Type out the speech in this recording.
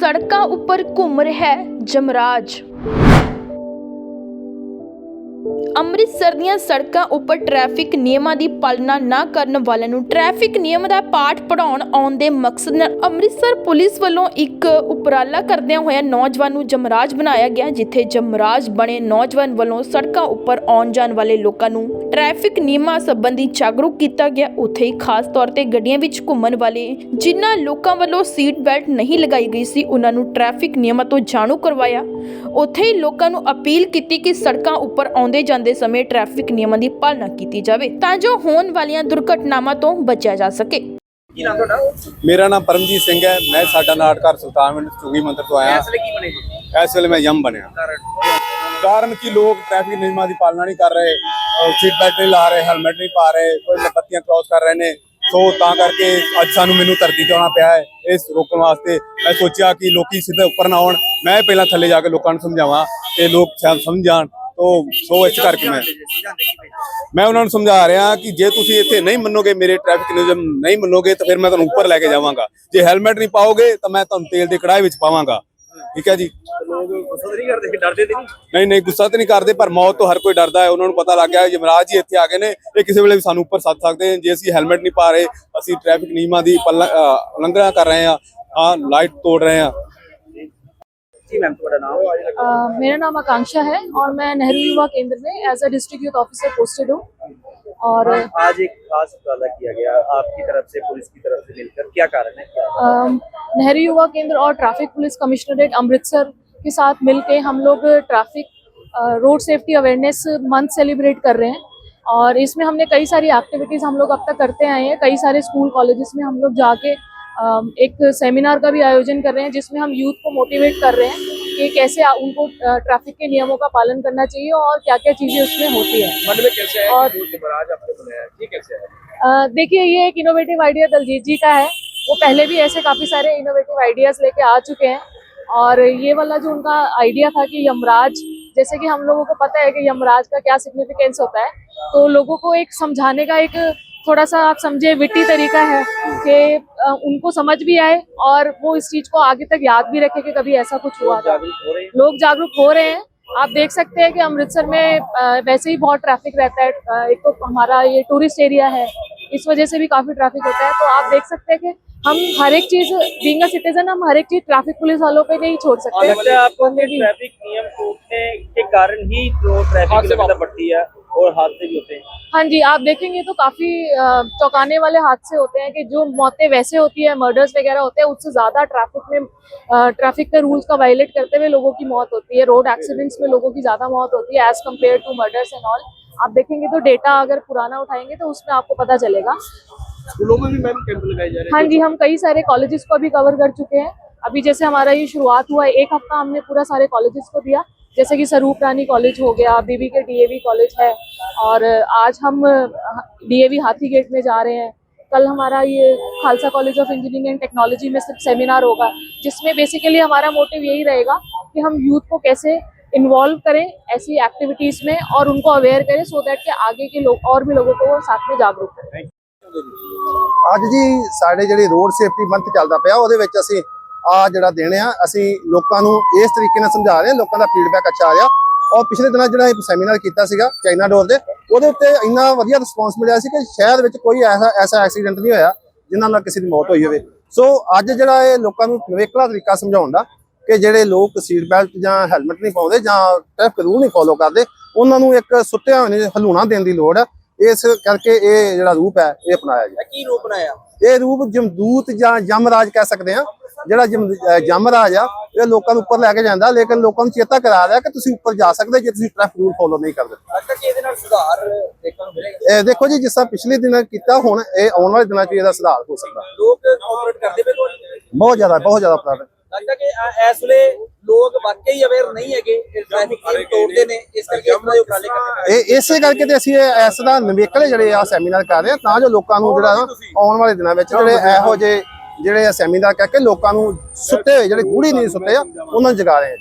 ਸੜਕਾਂ ਉੱਪਰ ਘੁੰਮ ਰਿਹਾ ਹੈ ਜਮਰਾਜ। ਅੰਮ੍ਰਿਤਸਰ ਦੀਆਂ ਸੜਕਾਂ ਉੱਪਰ ਟ੍ਰੈਫਿਕ ਨਿਯਮਾਂ ਦੀ ਪਾਲਣਾ ਨਾ ਕਰਨ ਵਾਲਿਆਂ ਨੂੰ ਟ੍ਰੈਫਿਕ ਨਿਯਮ ਦਾ ਪਾਠ ਪੜਾਉਣ ਆਉਣ ਦੇ ਮਕਸਦ ਨਾਲ ਅੰਮ੍ਰਿਤਸਰ ਪੁਲਿਸ ਵੱਲੋਂ ਇੱਕ ਉਪਰਾਲਾ ਕਰਦਿਆਂ ਹੋਇਆ ਨੌਜਵਾਨ ਨੂੰ ਜਮਰਾਜ ਬਣਾਇਆ ਗਿਆ, ਜਿੱਥੇ ਜਮਰਾਜ ਬਣੇ ਨੌਜਵਾਨ ਵੱਲੋਂ ਸੜਕਾਂ ਉੱਪਰ ਆਉਣ ਜਾਣ ਵਾਲੇ ਲੋਕਾਂ ਨੂੰ ਟ੍ਰੈਫਿਕ ਨਿਯਮਾਂ ਸੰਬੰਧੀ ਜਾਗਰੂਕ ਕੀਤਾ ਗਿਆ। ਉੱਥੇ ਹੀ ਖਾਸ ਤੌਰ ਤੇ ਗੱਡੀਆਂ ਵਿੱਚ ਘੁੰਮਣ ਵਾਲੇ ਜਿਨ੍ਹਾਂ ਲੋਕਾਂ ਵੱਲੋਂ ਸੀਟ ਬੈਲਟ ਨਹੀਂ ਲਗਾਈ ਗਈ ਸੀ, ਉਹਨਾਂ ਨੂੰ ਟ੍ਰੈਫਿਕ ਨਿਯਮਾਂ ਤੋਂ ਜਾਣੂ ਕਰਵਾਇਆ। ਉੱਥੇ ਹੀ ਲੋਕਾਂ ਨੂੰ ਅਪੀਲ ਕੀਤੀ ਕਿ ਸੜਕਾਂ ਉੱਪਰ ਆਉਂਦੇ ਜਾਂਦੇ ਸਮੇਂ ਟ੍ਰੈਫਿਕ ਨਿਯਮਾਂ ਦੀ ਪਾਲਣਾ ਕੀਤੀ ਜਾਵੇ ਤਾਂ ਜੋ ਹੋਣ ਵਾਲੀਆਂ ਦੁਰਘਟਨਾਵਾਂ ਤੋਂ ਬਚਿਆ ਜਾ ਸਕੇ। ਕੀ ਨਾਮ ਤੁਹਾਡਾ? ਮੇਰਾ ਨਾਮ ਪਰਮਜੀਤ ਸਿੰਘ ਹੈ। ਮੈਂ ਸਾਡਾ ਨਾਟਕਰ ਸੁਲਤਾਨਵਿੰਦ ਚੁਗੀ ਮੰਦਰ ਤੋਂ ਆਇਆ। ਫੈਸਲੇ ਕੀ ਬਣੇ ਜੀ ਇਸ ਵੇਲੇ ਮੈਂ ਯਮ ਬਣਿਆ। ਕਾਰਨ? ਕਿ? ਲੋਕ ਟ੍ਰੈਫਿਕ ਨਿਯਮਾਂ ਦੀ ਪਾਲਣਾ ਨਹੀਂ ਕਰ ਰਹੇ। ਸੀਟ ਬੈਲਟ ਨਹੀਂ ਲਾ ਰਹੇ ਹੈਲਮਟ ਨਹੀਂ ਪਾ ਰਹੇ ਕੋਈ ਬੱਤੀਆਂ ਕ੍ਰਾਸ ਕਰ ਰਹੇ ਨੇ। ਸੋ ਤਾਂ ਕਰਕੇ ਅੱਜ ਸਾਨੂੰ ਮੈਨੂੰ ਧਰਤੀ ਤੇ ਆਉਣਾ ਪਿਆ ਹੈ। ਇਸ ਰੋਕਣ ਵਾਸਤੇ ਮੈਂ ਸੋਚਿਆ ਕਿ ਲੋਕੀ ਸਿੱਧੇ ਉੱਪਰ ਨਾ ਆਉਣ। ਮੈਂ ਪਹਿਲਾਂ ਥੱਲੇ ਜਾ ਕੇ ਲੋਕਾਂ ਨੂੰ ਸਮਝਾਵਾਂ ਤੇ ਲੋਕ ਸ਼ਾਇਦ ਸਮਝ ਜਾਣ ਤੋ ਸੋ ਇਸ ਕਰਕੇ ਮੈਂ ਮੈਂ ਉਹਨਾਂ ਨੂੰ ਸਮਝਾ ਰਿਹਾ ਕਿ ਜੇ ਤੁਸੀਂ ਇੱਥੇ ਨਹੀਂ ਮੰਨੋਗੇ, ਮੇਰੇ ਟ੍ਰੈਫਿਕ ਨਿਯਮ ਨਹੀਂ ਮੰਨੋਗੇ, ਤਾਂ ਫਿਰ ਮੈਂ ਤੁਹਾਨੂੰ ਉੱਪਰ ਲੈ ਕੇ ਜਾਵਾਂਗਾ। ਜੇ ਹੈਲਮਟ ਨਹੀਂ ਪਾਓਗੇ, ਤਾਂ ਮੈਂ ਤੁਹਾਨੂੰ ਤੇਲ ਦੇ ਕੜਾਏ ਵਿੱਚ ਪਾਵਾਂਗਾ। ਠੀਕ ਹੈ ਜੀ? ਲੋਕ ਗੁੱਸਾ ਨਹੀਂ ਕਰਦੇ ਡਰਦੇ ਤੇ ਨਹੀਂ ਨਹੀਂ ਨਹੀਂ ਗੁੱਸਾ ਤੇ ਨਹੀਂ ਕਰਦੇ, ਪਰ ਮੌਤ ਤੋਂ ਹਰ ਕੋਈ ਡਰਦਾ ਹੈ। ਉਹਨਾਂ ਨੂੰ ਪਤਾ ਲੱਗ ਗਿਆ ਹੈ, ਯਮਰਾਜ ਜੀ ਇੱਥੇ ਆ ਗਏ ਨੇ। ਇਹ ਕਿਸੇ ਵੇਲੇ ਵੀ ਸਾਨੂੰ ਉੱਪਰ ਸੱਦ ਸਕਦੇ ਜੇ ਅਸੀਂ ਹੈਲਮਟ ਨਹੀਂ ਪਾ ਰਹੇ, ਅਸੀਂ ਟ੍ਰੈਫਿਕ ਨਿਯਮਾਂ ਦੀ ਉਲੰਘਣਾ ਕਰ ਰਹੇ ਹਾਂ ਹਾਂ ਲਾਈਟ ਤੋੜ ਰਹੇ ਹਾਂ। जी मैम तुम्हारा नाम? मेरा नाम आकांक्षा है और मैं नेहरू युवा केंद्र में as a district youth officer posted हूँ। और आज एक खास उजाला किया गया आपकी तरफ़ से पुलिस की तरफ़ से मिलकर। क्या कारण है? नेहरू युवा केंद्र और ट्रैफ़िक पुलिस कमिश्नरेट अमृतसर के साथ मिलके हम लोग traffic road safety awareness month celebrate कर रहे हैं। और इसमें हमने कई सारी एक्टिविटीज़ हम लोग अब तक करते आए हैं। कई सारे स्कूल कॉलेजेस में हम लोग जाके एक सेमिनार का भी आयोजन कर रहे हैं जिसमें हम यूथ को मोटिवेट कर रहे हैं कि कैसे उनको ट्रैफ़िक के नियमों का पालन करना चाहिए और क्या क्या चीज़ें उसमें होती है। मन में कैसे है? और- देखिए ये एक इनोवेटिव आइडिया दलजीत जी का है। वो पहले भी ऐसे काफ़ी सारे इनोवेटिव आइडियाज़ लेके आ चुके हैं। और ये वाला जो उनका आइडिया था कि यमराज जैसे कि हम लोगों को पता है कि यमराज का क्या सिग्निफिकेंस होता है तो लोगों को एक समझाने का एक थोड़ा सा आप समझे विट्टी तरीका है कि उनको समझ भी आए और वो इस चीज़ को आगे तक याद भी रखे कि कभी ऐसा कुछ हुआ था। लोग जागरूक हो रहे हैं। आप देख सकते हैं कि अमृतसर में वैसे ही बहुत ट्रैफ़िक रहता है। एक तो हमारा ये टूरिस्ट एरिया है। इस वजह से भी काफ़ी ट्रैफ़िक होता है। तो आप देख सकते हैं कि हम हर एक चीज़ बीइंग अ सिटीजन हम हर एक चीज़ ट्रैफ़िक पुलिस वालों पे नहीं छोड़ सकते। है आपको ट्रैफ़िक नियम टूटने के कारण ही जो ट्रैफ़िक बढ़ती है। और हादसे भी होते हैं। हाँ जी आप देखेंगे तो काफ़ी चौंकाने वाले हादसे होते हैं कि जो मौतें वैसे होती है मर्डर्स वगैरह होते हैं उससे ज़्यादा ट्रैफ़िक में ट्रैफ़िक के रूल्स का वायलेट करते हुए लोगों की मौत होती है। रोड एक्सीडेंट्स में लोगों की ज़्यादा मौत होती है as compare to murders and all आप देखेंगे तो डेटा अगर पुराना उठाएँगे तो उसमें आपको पता चलेगा। स्कूलों में भी मैम कैंप लगाए जा रहे हैं? हाँ जी हम कई सारे कॉलेजेस को अभी कवर कर चुके हैं। अभी जैसे हमारा ये शुरुआत हुआ है एक हफ़्ता हमने पूरा सारे कॉलेजेस को दिया। जैसे कि स्वरूप रानी कॉलेज हो गया बीबी के डीएवी कॉलेज है और आज हम डीएवी हाथी गेट में जा रहे हैं कल हमारा ये Khalsa college of engineering and technology में सिर्फ सेमिनार होगा जिसमें बेसिकली हमारा मोटिव यही रहेगा कि हम यूथ को कैसे इन्वॉल्व करें ऐसी एक्टिविटीज़ में और उनको अवेयर करें सो दैट कि आगे के लोग और भी लोगों को वो साथ में जागरूक करें ਅੱਜ ਜੀ ਸਾਡੇ ਜਿਹੜੀ ਰੋਡ ਸੇਫਟੀ ਮੰਥ ਚੱਲਦਾ ਪਿਆ ਉਹਦੇ ਵਿੱਚ ਅਸੀਂ ਆ ਜਿਹੜਾ ਦੇਣ ਆ, ਅਸੀਂ ਲੋਕਾਂ ਨੂੰ ਇਸ ਤਰੀਕੇ ਨਾਲ ਸਮਝਾ ਰਹੇ ਹਾਂ, ਲੋਕਾਂ ਦਾ ਫੀਡਬੈਕ ਅੱਛਾ ਆ ਰਿਹਾ। ਔਰ ਪਿਛਲੇ ਦਿਨਾਂ ਜਿਹੜਾ ਇਹ ਸੈਮੀਨਾਰ ਕੀਤਾ ਸੀਗਾ, ਚਾਈਨਾ ਡੋਰ ਦੇ, ਉਹਦੇ ਉੱਤੇ ਇੰਨਾ ਵਧੀਆ ਰਿਸਪੌਂਸ ਮਿਲਿਆ ਸੀ ਕਿ ਸ਼ਹਿਰ ਵਿੱਚ ਕੋਈ ਐਸਾ ਐਸਾ ਐਕਸੀਡੈਂਟ ਨਹੀਂ ਹੋਇਆ ਜਿਨ੍ਹਾਂ ਨਾਲ ਕਿਸੇ ਦੀ ਮੌਤ ਹੋਈ ਹੋਵੇ। ਸੋ ਅੱਜ ਜਿਹੜਾ ਇਹ ਲੋਕਾਂ ਨੂੰ ਨਵੇਕਲਾ ਤਰੀਕਾ ਸਮਝਾਉਣ ਦਾ ਕਿ ਜਿਹੜੇ ਲੋਕ ਸੀਟ ਬੈਲਟ ਜਾਂ ਹੈਲਮਟ ਨਹੀਂ ਪਾਉਂਦੇ ਜਾਂ ਟ੍ਰੈਫਿਕ ਰੂਲ ਨਹੀਂ ਫੋਲੋ ਕਰਦੇ, ਉਹਨਾਂ ਨੂੰ ਇੱਕ ਸੁੱਟਿਆ ਹੋਣੇ ਹਲੂਣਾ ਦੇਣ ਦੀ ਲੋੜ ਹੈ ਇਸ ਕਰਕੇ ਇਹ ਜਿਹੜਾ ਰੂਪ ਹੈ, ਇਹ ਅਪਣਾਇਆ ਗਿਆ। ਕੀ ਰੂਪ ਬਣਾਇਆ? ਇਹ ਰੂਪ ਜਮਦੂਤ ਜਾਂ ਯਮਰਾਜ ਕਹਿ ਸਕਦੇ ਆ ਜਿਹੜਾ ਯਮਰਾਜ ਆ ਇਹ ਲੋਕਾਂ ਨੂੰ ਉੱਪਰ ਲੈ ਕੇ ਜਾਂਦਾ ਲੇਕਿਨ ਲੋਕਾਂ ਨੂੰ ਚੇਤਾ ਕਰਾ ਰਿਹਾ ਕਿ ਤੁਸੀਂ ਉੱਪਰ ਜਾ ਸਕਦੇ ਜੇ ਤੁਸੀਂ ਟ੍ਰੈਫਿਕ ਰੂਲ ਫੋਲੋ ਨਹੀਂ ਕਰਦੇ। ਇਹਦੇ ਨਾਲ ਸੁਧਾਰ ਦੇਖਣ ਨੂੰ ਮਿਲੇਗਾ ਇਹ ਦੇਖੋ ਜੀ ਜਿਸ ਤਰ੍ਹਾਂ ਪਿਛਲੇ ਦਿਨਾਂ ਕੀਤਾ ਹੁਣ ਇਹ ਆਉਣ ਵਾਲੇ ਦਿਨਾਂ 'ਚ ਇਹਦਾ ਸੁਧਾਰ ਹੋ ਸਕਦਾ। ਲੋਕ ਕੋਆਪਰੇਟ ਕਰਦੇ ਬਹੁਤ ਜ਼ਿਆਦਾ ਬਹੁਤ ਜ਼ਿਆਦਾ ਲੱਗਦਾ ਕਿ ਇਸ ਵੇਲੇ ਲੋਕ ਵਾਕਈ ਅਵੇਅਰ ਨਹੀਂ ਹੈਗੇ ਟ੍ਰੈਫਿਕ ਨਿਯਮ ਤੋੜਦੇ ਨੇ ਇਸ ਕਰਕੇ ਆਪਣਾ ਜੋ ਉਪਰਾਲੇ ਕਰਦੇ ਇਹ ਇਸੇ ਕਰਕੇ ਤੇ ਅਸੀਂ ਇਹ ਇਸ ਦਾ ਨਵੇਕਲੇ ਜਿਹੜੇ ਆ ਸੈਮੀਨਾਰ ਕਰ ਰਹੇ ਆ ਤਾਂ ਜੋ ਲੋਕਾਂ ਨੂੰ ਜਿਹੜਾ ਆਉਣ ਵਾਲੇ ਦਿਨਾਂ ਵਿੱਚ ਜਿਹੜੇ ਇਹੋ ਜਿਹੇ ਜਿਹੜੇ ਸੈਮੀਨਾਰ ਕਰਕੇ ਲੋਕਾਂ ਨੂੰ ਸੁੱਤੇ ਹੋਏ ਜਿਹੜੇ ਗੂੜੀ ਨਹੀਂ ਸੁੱਤੇ ਆ ਉਹਨਾਂ ਨੂੰ ਜਗਾ ਰਹੇ ਆ।